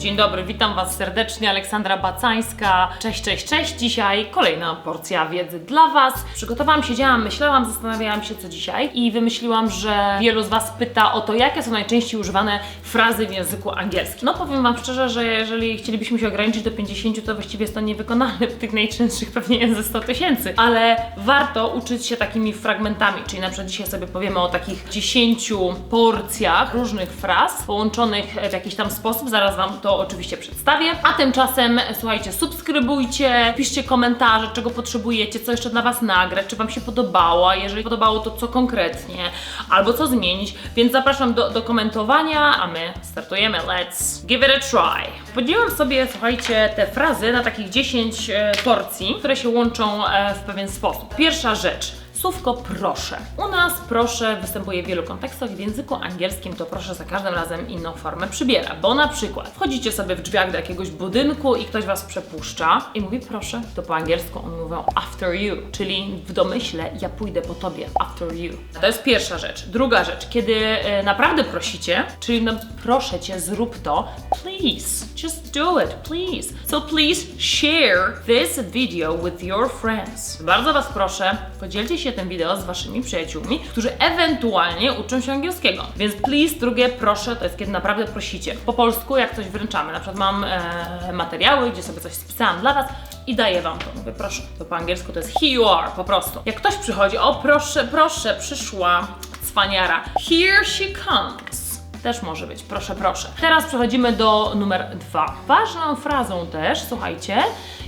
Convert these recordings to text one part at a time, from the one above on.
Dzień dobry, witam Was serdecznie, Aleksandra Bacańska. Cześć, cześć, cześć. Dzisiaj kolejna porcja wiedzy dla Was. Przygotowałam, siedziałam, myślałam, zastanawiałam się co dzisiaj i wymyśliłam, że wielu z Was pyta o to, jakie są najczęściej używane frazy w języku angielskim. No powiem Wam szczerze, że jeżeli chcielibyśmy się ograniczyć do 50, to właściwie jest to niewykonalne w tych najczęstszych pewnie jest ze 100 tysięcy, ale warto uczyć się takimi fragmentami, czyli na przykład dzisiaj sobie powiemy o takich 10 porcjach różnych fraz połączonych w jakiś tam sposób, zaraz Wam to oczywiście przedstawię. A tymczasem słuchajcie, subskrybujcie, piszcie komentarze, czego potrzebujecie, co jeszcze dla Was nagrać, czy Wam się podobało, a jeżeli podobało, to co konkretnie, albo co zmienić, więc zapraszam do, do komentowania, a my startujemy. Let's give it a try. Podzieliłam sobie, słuchajcie, te frazy na takich 10 e, porcji, które się łączą e, w pewien sposób. Pierwsza rzecz. Słówko proszę. U nas proszę występuje w wielu kontekstach, w języku angielskim to proszę za każdym razem inną formę przybiera, bo na przykład wchodzicie sobie w drzwiach do jakiegoś budynku i ktoś was przepuszcza i mówi proszę, to po angielsku oni mówią after you, czyli w domyśle ja pójdę po tobie, after you. To jest pierwsza rzecz. Druga rzecz, kiedy e, naprawdę prosicie, czyli no proszę cię zrób to, please, just do it, please. So please share this video with your friends. Bardzo was proszę, podzielcie się tym wideo z waszymi przyjaciółmi, którzy ewentualnie uczą się angielskiego. Więc please, drugie proszę, to jest kiedy naprawdę prosicie. Po polsku, jak coś wręczamy, na przykład mam e, materiały, gdzie sobie coś spisałam dla was i daję wam to. Mówię proszę, to po angielsku to jest here you are, po prostu. Jak ktoś przychodzi, o proszę, proszę, przyszła cwaniara. Here she comes. Też może być, proszę, proszę. Teraz przechodzimy do numer dwa. Ważną frazą też, słuchajcie,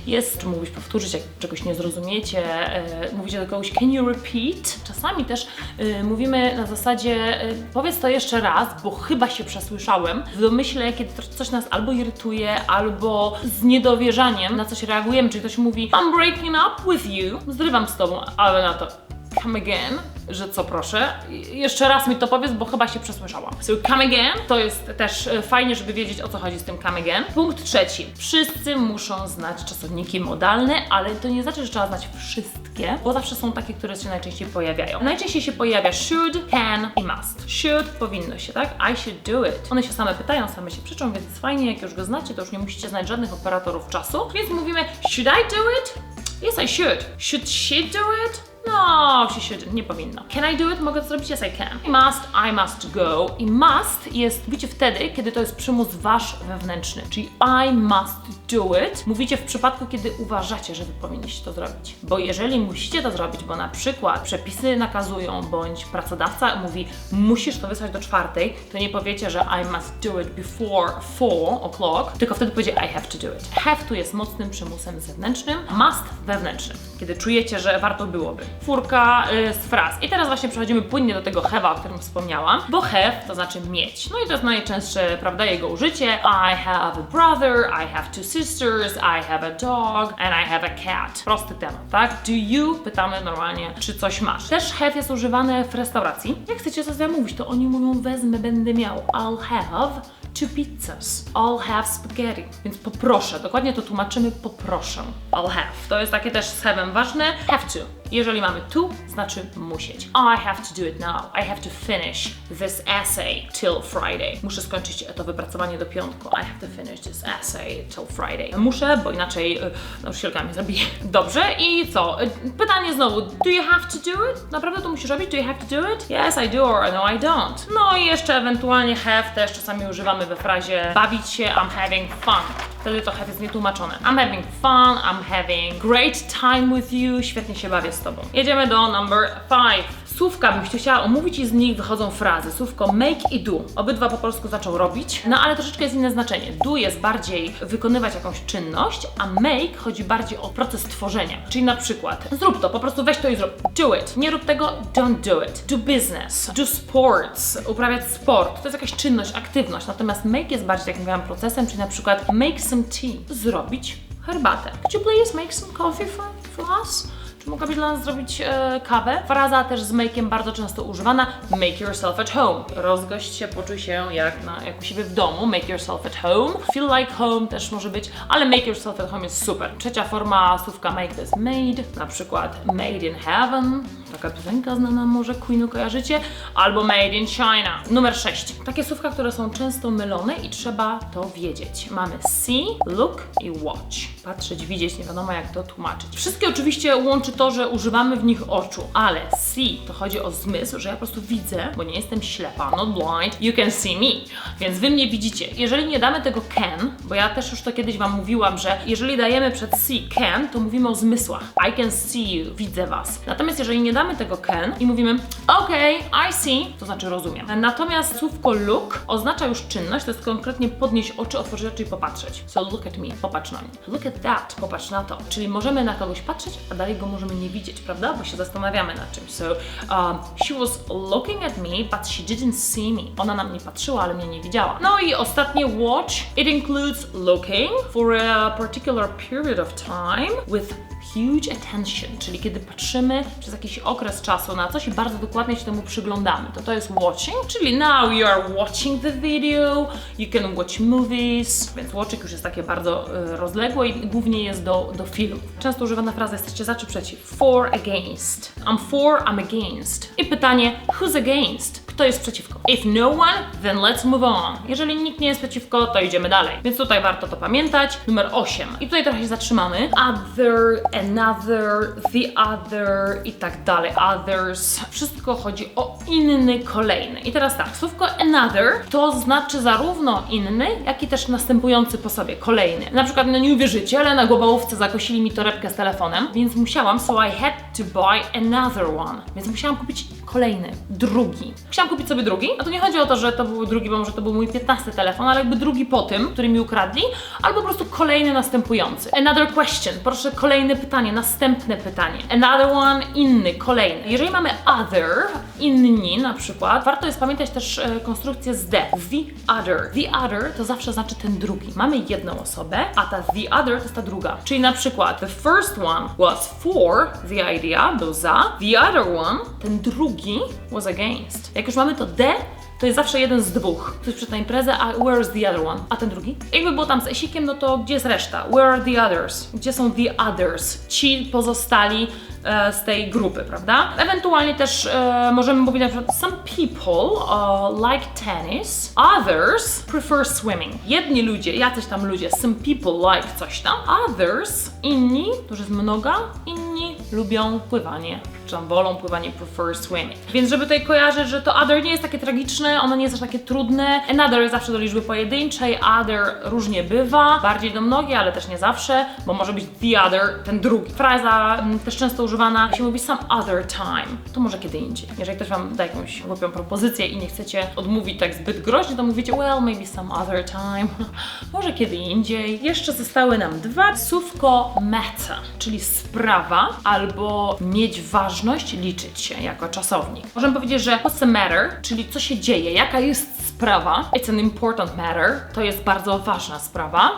jest, czy mógłbyś powtórzyć, jak czegoś nie zrozumiecie, e, mówicie do kogoś, can you repeat? Czasami też e, mówimy na zasadzie, e, powiedz to jeszcze raz, bo chyba się przesłyszałem. W domyśle, kiedy coś nas albo irytuje, albo z niedowierzaniem na coś reagujemy, czyli ktoś mówi, I'm breaking up with you, zrywam z tobą, ale na to, come again, że co proszę, jeszcze raz mi to powiedz, bo chyba się przesłyszałam. So come again, to jest też e, fajnie, żeby wiedzieć o co chodzi z tym come again. Punkt trzeci. Wszyscy muszą znać czasowniki modalne, ale to nie znaczy, że trzeba znać wszystkie, bo zawsze są takie, które się najczęściej pojawiają. Najczęściej się pojawia should, can i must. Should powinno się, tak? I should do it. One się same pytają, same się przyczą, więc fajnie, jak już go znacie, to już nie musicie znać żadnych operatorów czasu. Więc mówimy should I do it? Yes, I should. Should she do it? No, she should, nie powinno. Can I do it? Mogę to zrobić? Yes, I can. I must, I must go. I must jest, mówicie wtedy, kiedy to jest przymus wasz wewnętrzny, czyli I must do it. Mówicie w przypadku, kiedy uważacie, że wy powinniście to zrobić. Bo jeżeli musicie to zrobić, bo na przykład przepisy nakazują, bądź pracodawca mówi, musisz to wysłać do czwartej, to nie powiecie, że I must do it before 4 o'clock, tylko wtedy powiecie I have to do it. Have tu jest mocnym przymusem zewnętrznym, must wewnętrznym, kiedy czujecie, że warto byłoby. Czwórka y, z fraz. I teraz właśnie przechodzimy płynnie do tego have'a, o którym wspomniałam, bo have to znaczy mieć. No i to jest najczęstsze, prawda, jego użycie. I have a brother, I have two sisters, I have a dog and I have a cat. Prosty temat, tak? Do you? Pytamy normalnie, czy coś masz. Też have jest używane w restauracji. Jak chcecie coś zamówić, to oni mówią wezmę, będę miał. I'll have two pizzas. I'll have spaghetti. Więc poproszę, dokładnie to tłumaczymy poproszę. I'll have. To jest takie też z have'em ważne. Have to. Jeżeli mamy to, znaczy musieć. I have to do it now. I have to finish this essay till Friday. Muszę skończyć to wypracowanie do piątku. I have to finish this essay till Friday. Muszę, bo inaczej y, nauczycielka mnie zabije. Dobrze, i co? Y, Pytanie znowu. Do you have to do it? Naprawdę to musisz robić? Do you have to do it? Yes, I do, or no, I don't. No i jeszcze ewentualnie have też czasami używamy we frazie bawić się, I'm having fun. Wtedy to jest nietłumaczone. I'm having fun, I'm having great time with you, świetnie się bawię z tobą. Jedziemy do number five. Słówka bym chciała omówić i z nich wychodzą frazy. Słówko make i do. Obydwa po polsku zaczął robić, no ale troszeczkę jest inne znaczenie. Do jest bardziej wykonywać jakąś czynność, a make chodzi bardziej o proces tworzenia. Czyli na przykład zrób to, po prostu weź to i zrób. Do it. Nie rób tego, don't do it. Do business. Do sports. Uprawiać sport. To jest jakaś czynność, aktywność. Natomiast make jest bardziej, jak mówiłam, procesem, czyli na przykład make some tea. Zrobić herbatę. Could you please make some coffee for, for us? Czy mogłabyś dla nas zrobić e, kawę? Fraza też z make'iem bardzo często używana. Make yourself at home. Rozgość się, poczuj się jak, na, jak u siebie w domu. Make yourself at home. Feel like home też może być, ale make yourself at home jest super. Trzecia forma słówka make to jest made. Na przykład made in heaven. Taka piosenka znana może Queenu kojarzycie, albo Made in China. Numer 6. Takie słówka, które są często mylone i trzeba to wiedzieć. Mamy see, look i watch. Patrzeć, widzieć, nie wiadomo jak to tłumaczyć. Wszystkie oczywiście łączy to, że używamy w nich oczu, ale see to chodzi o zmysł, że ja po prostu widzę, bo nie jestem ślepa, not blind, you can see me, więc wy mnie widzicie. Jeżeli nie damy tego can, bo ja też już to kiedyś wam mówiłam, że jeżeli dajemy przed see can, to mówimy o zmysłach. I can see you, widzę was. Natomiast jeżeli nie damy tego can i mówimy okay, I see, to znaczy rozumiem. Natomiast słówko look oznacza już czynność, to jest konkretnie podnieść oczy, otworzyć oczy i popatrzeć. So look at me, popatrz na mnie. Look at that, popatrz na to. Czyli możemy na kogoś patrzeć, a dalej go możemy nie widzieć, prawda? Bo się zastanawiamy nad czymś. So um, she was looking at me, but she didn't see me. Ona na mnie patrzyła, ale mnie nie widziała. No i ostatnie watch. It includes looking for a particular period of time with huge attention, czyli kiedy patrzymy przez jakiś okres czasu na coś i bardzo dokładnie się temu przyglądamy. To to jest watching, czyli now you are watching the video, you can watch movies, więc watching już jest takie bardzo y, rozległe i głównie jest do, do filmu. Często używana fraza jesteście za czy przeciw. For, against. I'm for, I'm against. I pytanie, who's against? Kto jest przeciwko? If no one, then let's move on. Jeżeli nikt nie jest przeciwko, to idziemy dalej. Więc tutaj warto to pamiętać. Numer 8. I tutaj trochę się zatrzymamy. Other, another, the other i tak dalej. Others. Wszystko chodzi o inny, kolejny. I teraz tak, słówko another to znaczy zarówno inny, jak i też następujący po sobie, kolejny. Na przykład, no nie uwierzycie, ale na głowałówce zakosili mi torebkę z telefonem, więc musiałam, so I had to buy another one. Więc musiałam kupić kolejny, drugi. Kupić sobie drugi, a to nie chodzi o to, że to był drugi, bo może to był mój 15 telefon, ale jakby drugi po tym, który mi ukradli, albo po prostu kolejny następujący. Another question, proszę kolejne pytanie, następne pytanie. Another one, inny, kolejny. Jeżeli mamy other, inni na przykład, warto jest pamiętać też e, konstrukcję z the. The other. The other to zawsze znaczy ten drugi. Mamy jedną osobę, a ta the other to jest ta druga. Czyli na przykład the first one was for the idea, był za, the other one, ten drugi was against. Jak już mamy to the, to jest zawsze jeden z dwóch. Ktoś przyszedł na imprezę, a where is the other one? A ten drugi? Jakby było tam z esikiem, no to gdzie jest reszta? Where are the others? Gdzie są the others? Ci pozostali e, z tej grupy, prawda? Ewentualnie też e, możemy powiedzieć na przykład some people uh, like tennis, others prefer swimming. Jedni ludzie, jacyś tam ludzie, some people like coś tam, others, inni, to już jest mnoga, inni lubią pływanie, tam wolą pływanie, prefer swimming. Więc żeby tutaj kojarzyć, że to other nie jest takie tragiczne, ono nie jest aż takie trudne. Another jest zawsze do liczby pojedynczej, other różnie bywa, bardziej do mnogiej, ale też nie zawsze, bo może być the other, ten drugi. Fraza mm, też często używana, się mówi some other time, to może kiedy indziej. Jeżeli ktoś Wam da jakąś głupią propozycję i nie chcecie odmówić tak zbyt groźnie, to mówicie well, maybe some other time, może kiedy indziej. Jeszcze zostały nam dwa. Słówko matter, czyli sprawa albo mieć ważność, liczyć się jako czasownik. Możemy powiedzieć, że what's the matter, czyli co się dzieje, jaka jest sprawa. It's an important matter, to jest bardzo ważna sprawa.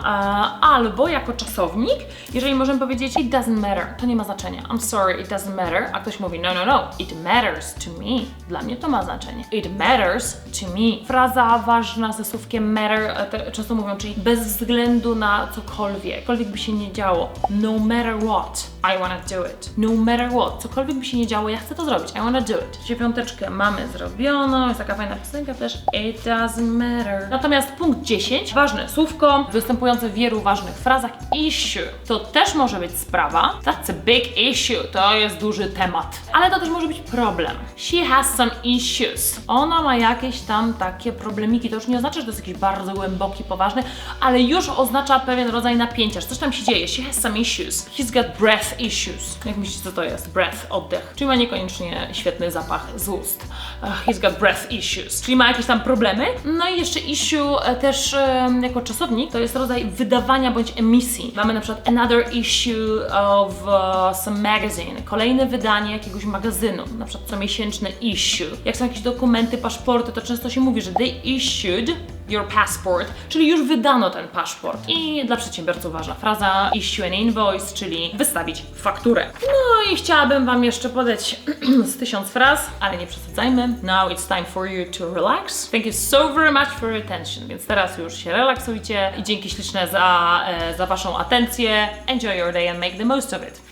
Albo jako czasownik, jeżeli możemy powiedzieć it doesn't matter, to nie ma znaczenia. I'm sorry, it doesn't matter, a ktoś mówi no, no, no, it matters to me. Dla mnie to ma znaczenie. It matters to me. Fraza ważna ze słówkiem matter, e, te, często mówią, czyli bez względu na cokolwiek, cokolwiek by się nie działo. No matter what, I wanna do it. No matter what, cokolwiek by się nie działo, ja chcę to zrobić. I wanna do it. Dziewiąteczkę mamy zrobioną, jest taka fajna piosenka też. It doesn't matter. Natomiast punkt 10, ważne słówko, występujące w wielu ważnych frazach, issue. To też może być sprawa. That's a big issue. To jest duży temat. Ale to też może być problem. She has some issues. Ona ma jakieś tam takie problemiki. To już nie oznacza, że to jest jakiś bardzo głęboki, poważny, ale już oznacza pewien rodzaj napięcia, że coś tam się dzieje. She has some issues. He's got breath issues. Jak myślicie, co to jest? Breath, oddech. Czyli ma niekoniecznie świetny zapach z ust. Uh, he's got breath issues. Czyli ma jakieś tam problemy. No i jeszcze issue e, też em, jako czasownik to jest rodzaj wydawania bądź emisji. Mamy na przykład another issue of uh, some magazine. Kolejne wydanie jakiegoś magazynu. Na przykład comiesięczne issue. Jak są jakieś dokumenty, paszporty, to często się mówi, że they issued your passport, czyli już wydano ten paszport. I dla przedsiębiorców ważna fraza issue an invoice, czyli wystawić fakturę. No i chciałabym Wam jeszcze podać z tysiąc fraz, ale nie przesadzajmy. Now it's time for you to relax. Thank you so very much for your attention. Więc teraz już się relaksujcie i dzięki śliczne za, e, za Waszą atencję. Enjoy your day and make the most of it.